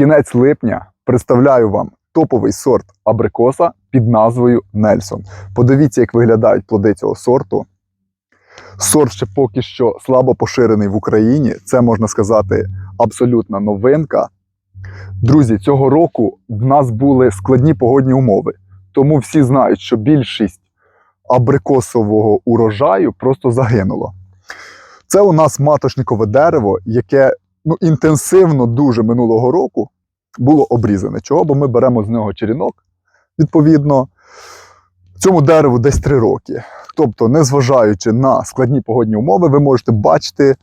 кінець липня представляю вам топовий сорт абрикоса під назвою Нельсон. Подивіться, як виглядають плоди цього сорту. Сорт ще поки що слабо поширений в Україні. Це можна сказати абсолютна новинка. Друзі, цього року в нас були складні погодні умови, тому всі знають, що більшість абрикосового урожаю просто загинуло. Це у нас матошникове дерево, яке ну, інтенсивно дуже минулого року було обрізане. Чого? Бо ми беремо з нього черінок, відповідно, цьому дереву десь 3 роки. Тобто, незважаючи на складні погодні умови, ви можете бачити, е,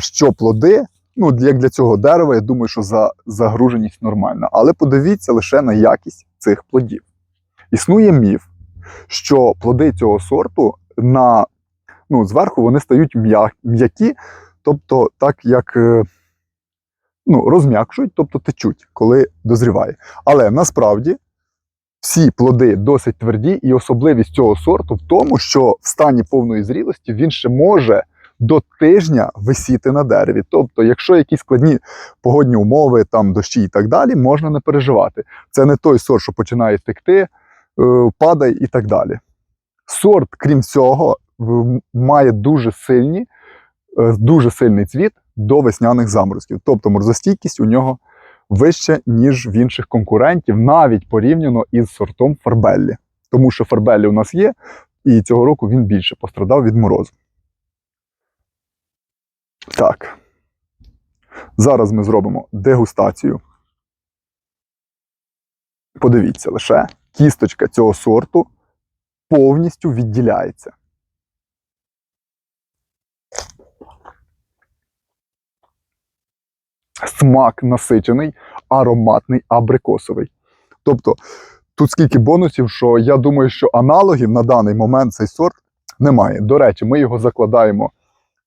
що плоди, ну, як для цього дерева, я думаю, що за загруженість нормальна. Але подивіться лише на якість цих плодів. Існує міф, що плоди цього сорту на, ну, зверху вони стають м'які, тобто так як е, ну, розм'якшують, тобто течуть, коли дозріває. Але насправді всі плоди досить тверді, і особливість цього сорту в тому, що в стані повної зрілості він ще може до тижня висіти на дереві. Тобто, якщо якісь складні погодні умови, там дощі і так далі, можна не переживати. Це не той сорт, що починає текти, е, падає і так далі. Сорт, крім цього, має дуже сильні, дуже сильний цвіт до весняних заморозків. Тобто морозостійкість у нього вища, ніж в інших конкурентів, навіть порівняно із сортом Фарбеллі. Тому що Фарбеллі у нас є, і цього року він більше пострадав від морозу. Так. Зараз ми зробимо дегустацію. Подивіться лише, кісточка цього сорту повністю відділяється. Смак насичений, ароматний, абрикосовий. Тобто, тут скільки бонусів, що я думаю, що аналогів на даний момент цей сорт немає. До речі, ми його закладаємо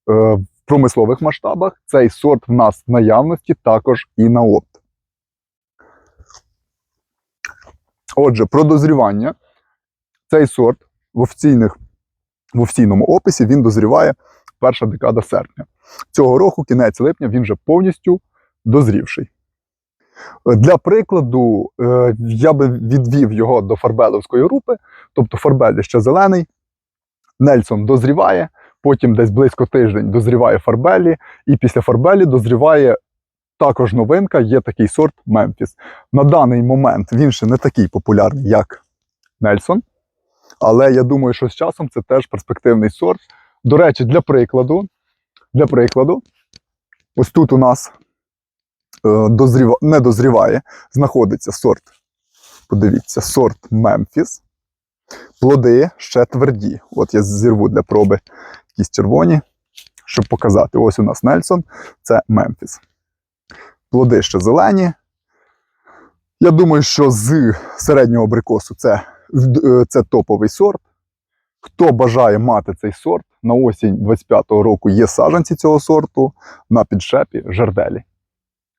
е, в промислових масштабах. Цей сорт в нас в наявності також і на опт. Отже, про дозрівання. Цей сорт в, офіційних, в офіційному описі він дозріває перша декада серпня. Цього року, кінець липня, він вже повністю дозрівший. Для прикладу, е, я би відвів його до фарбеловської групи, тобто фарбель ще зелений, Нельсон дозріває, потім десь близько тиждень дозріває фарбелі, і після фарбелі дозріває також новинка, є такий сорт Мемфіс. На даний момент він ще не такий популярний, як Нельсон, але я думаю, що з часом це теж перспективний сорт. До речі, для прикладу, для прикладу, ось тут у нас е, дозріва, не дозріває, знаходиться сорт. Подивіться, сорт Мемфіс. Плоди ще тверді. От я зірву для проби якісь червоні, щоб показати. Ось у нас Нельсон, це Мемфіс. Плоди ще зелені. Я думаю, що з середнього абрикосу це, е, це топовий сорт. Хто бажає мати цей сорт, на осінь 25-го року є саджанці цього сорту на підшепі жарделі.